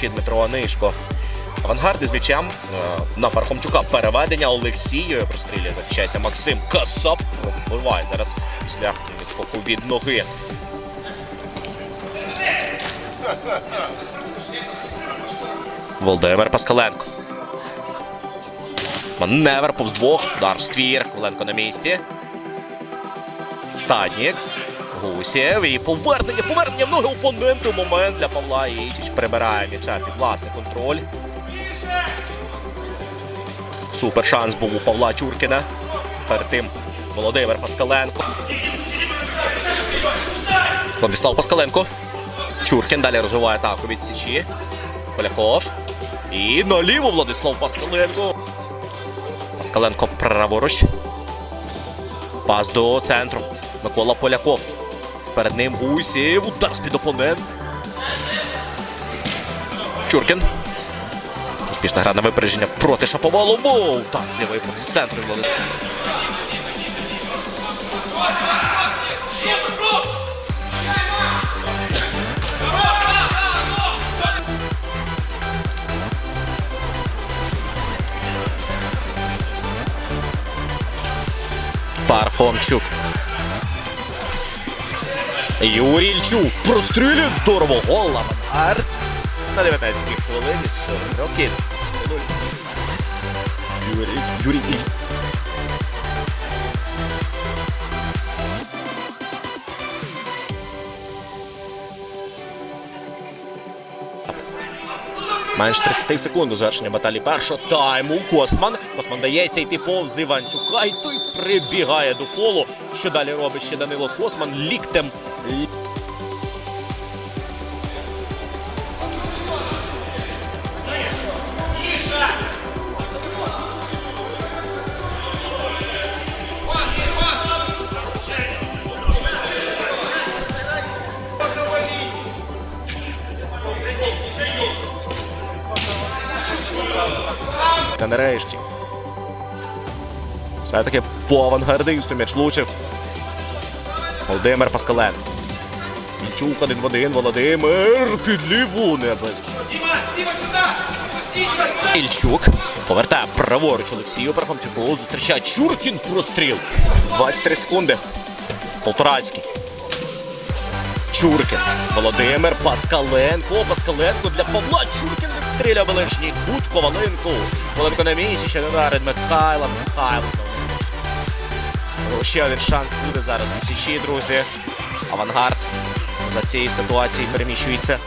м'ячі Дмитро Анишко. Авангард із м'ячем е, на Пархомчука. Переведення Олексій прострілює, захищається Максим Касап. Пробиває зараз після відскоку від ноги. Володимир Паскаленко. Маневр повз двох. Удар в ствір. Коленко на місці. Стаднік. Гусєв і повернення, повернення в ноги опоненту. Момент для Павла Ічич прибирає м'яча під власний контроль. Супер шанс був у Павла Чуркіна. Перед тим Володимир Паскаленко. Владислав Паскаленко. Чуркін далі розвиває атаку від Січі. Поляков. І наліво Владислав Паскаленко. Паскаленко праворуч. Пас до центру. Микола Поляков. Перед ним Гусєв. Удар з-під опонент. Чуркін. Успішна гра на випередження проти Шаповалову. Так, з лівої проти центру. Владислав. Юрій Ільчук прострілює здорово. голом. Ар На 19-й хвилині 40 років. Юрій, Юрій Менш 30 секунд до завершення баталії першого тайму. Косман. Косман дається йти повз Іванчука. І той прибігає до фолу. Що далі робить ще Данило Косман ліктем. Та нарешті. Все-таки по авангардисту м'яч влучив. Володимир Паскаленко. Ільчук один в один. Володимир під ліву не. Ільчук повертає праворуч Олексію Пархомчуку. Зустрічає Чуркін простріл. 23 секунди. Полторацький. Чуркін. Володимир Паскаленко. Паскаленко для Павла. Чуркін відстріляв величній кут Коваленко. Коваленко на місці. Ще не ударить Михайла. Михайло. Ще один шанс буде зараз у Січі, друзі. Авангард за цієї ситуації переміщується